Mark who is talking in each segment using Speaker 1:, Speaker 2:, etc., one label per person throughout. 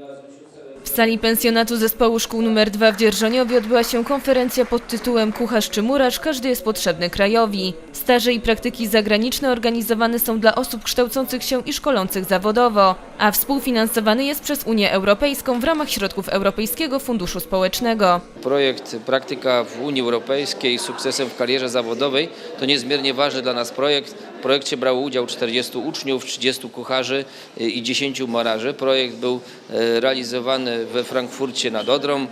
Speaker 1: W sali pensjonatu zespołu szkół nr 2 w Dzierżoniowie odbyła się konferencja pod tytułem Kucharz czy murarz, każdy jest potrzebny krajowi. Staże i praktyki zagraniczne organizowane są dla osób kształcących się i szkolących zawodowo, a współfinansowany jest przez Unię Europejską w ramach środków Europejskiego Funduszu Społecznego.
Speaker 2: Projekt Praktyka w Unii Europejskiej sukcesem w karierze zawodowej to niezmiernie ważny dla nas projekt. W projekcie brało udział 40 uczniów, 30 kucharzy i 10 mararzy. Projekt był e, realizowany we Frankfurcie nad Odrą e,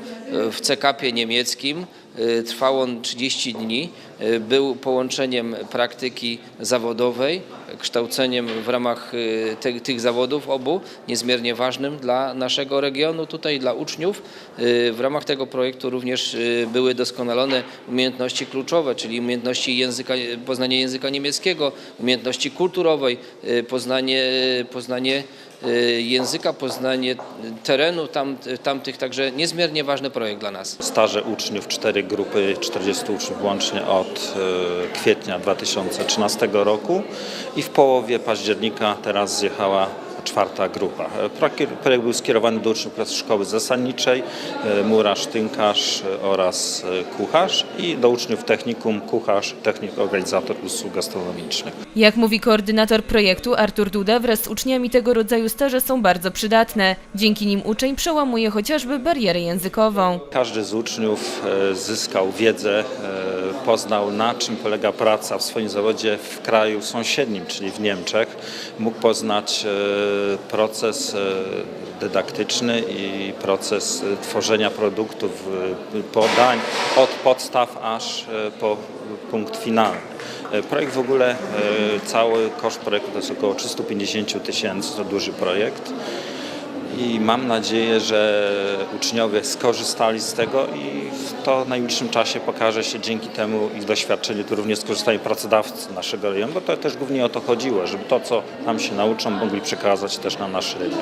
Speaker 2: w CKP niemieckim. E, Trwał on 30 dni. E, Był połączeniem praktyki zawodowej, kształceniem w ramach te, tych zawodów obu, niezmiernie ważnym dla naszego regionu, tutaj dla uczniów. W ramach tego projektu również były doskonalone umiejętności kluczowe, czyli umiejętności języka, poznanie języka niemieckiego, umiejętności kulturowej, poznanie, poznanie języka, poznanie terenu tam, tamtych, także niezmiernie ważny projekt dla nas.
Speaker 3: Staże uczniów, cztery grupy, 40 uczniów łącznie od e, kwietnia 2013 roku i w połowie października teraz zjechała czwarta grupa. E, Projekt był skierowany do uczniów klas szkoły zasadniczej, e, murarz, tynkarz e, oraz kucharz i do uczniów technikum, kucharz, technik, organizator usług gastronomicznych.
Speaker 1: Jak mówi koordynator projektu Artur Duda, wraz z uczniami tego rodzaju staże są bardzo przydatne. Dzięki nim uczeń przełamuje chociażby barierę językową.
Speaker 3: Każdy z uczniów zyskał wiedzę, poznał na czym polega praca w swoim zawodzie w kraju sąsiednim, czyli w Niemczech. Mógł poznać e, proces e, dydaktyczny i proces e, tworzenia produktów, podań od podstaw aż po punkt finalny. Projekt w ogóle, cały koszt projektu to jest około 350 tysięcy, to duży projekt. I mam nadzieję, że uczniowie skorzystali z tego i w to w najbliższym czasie pokaże się dzięki temu ich doświadczeniu, to również skorzystają pracodawcy naszego rejonu, bo to też głównie o to chodziło, żeby to, co tam się nauczą, mogli przekazać też na nasz rynek.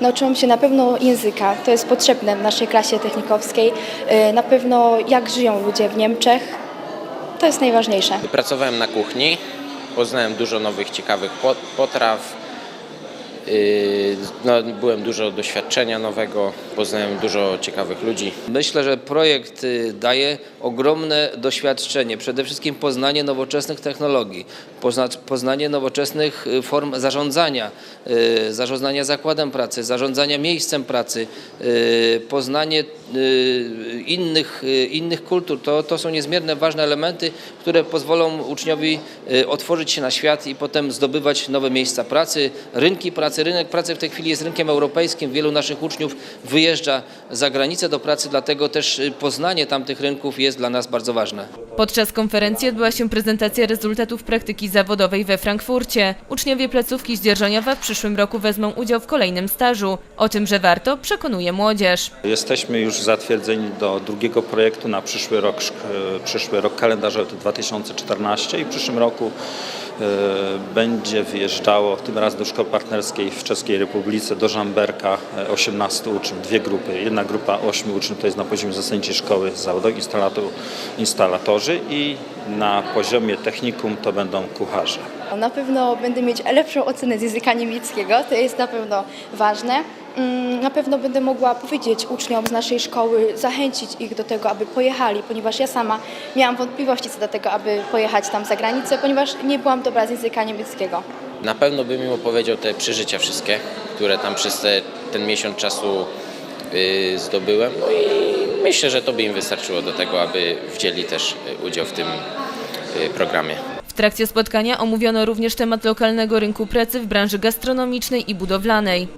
Speaker 4: Nauczyłam się na pewno języka, to jest potrzebne w naszej klasie technikowskiej. Y, Na pewno jak żyją ludzie w Niemczech, to jest najważniejsze.
Speaker 5: Pracowałem na kuchni, poznałem dużo nowych, ciekawych po- potraw. Yy, No, byłem dużo doświadczenia nowego, poznałem dużo ciekawych ludzi.
Speaker 2: Myślę, że projekt y, daje ogromne doświadczenie, przede wszystkim poznanie nowoczesnych technologii, pozna, poznanie nowoczesnych y, form zarządzania, y, zarządzania zakładem pracy, zarządzania miejscem pracy, poznanie innych, innych kultur. To, to są niezmiernie ważne elementy, które pozwolą uczniowi otworzyć się na świat i potem zdobywać nowe miejsca pracy, rynki pracy. Rynek pracy w tej chwili jest rynkiem europejskim. Wielu naszych uczniów wyjeżdża za granicę do pracy, dlatego też y, poznanie tamtych rynków jest dla nas bardzo ważne.
Speaker 1: Podczas konferencji odbyła się prezentacja rezultatów praktyki zawodowej we Frankfurcie. Uczniowie placówki z Dzierżoniowa w przyszłym roku wezmą udział w kolejnym stażu. O tym, że warto, przekonuje młodzież.
Speaker 3: Jesteśmy już zatwierdzeni do drugiego projektu na przyszły rok, e, przyszły rok kalendarzowy to 2014 i w przyszłym roku e, będzie wyjeżdżało tym razem do szkoły partnerskiej w Czeskiej Republice do Żamberka e, 18 uczniów, dwie grupy. Jedna grupa 8 uczniów to jest na poziomie zasadniczej szkoły zawodowej instalator, instalatorzy i na poziomie technikum to będą kucharze.
Speaker 4: Na pewno będę mieć lepszą ocenę z języka niemieckiego, to jest na pewno ważne. Mm, Na pewno będę mogła powiedzieć uczniom z naszej szkoły, zachęcić ich do tego, aby pojechali, ponieważ ja sama miałam wątpliwości co do tego, aby pojechać tam za granicę, ponieważ nie byłam dobra z języka niemieckiego.
Speaker 5: Na pewno bym im opowiedział te przeżycia wszystkie, które tam przez te, ten miesiąc czasu yy, zdobyłem. No i myślę, że to by im wystarczyło do tego, aby wzięli też yy, udział w tym yy, programie.
Speaker 1: W trakcie spotkania omówiono również temat lokalnego rynku pracy w branży gastronomicznej i budowlanej.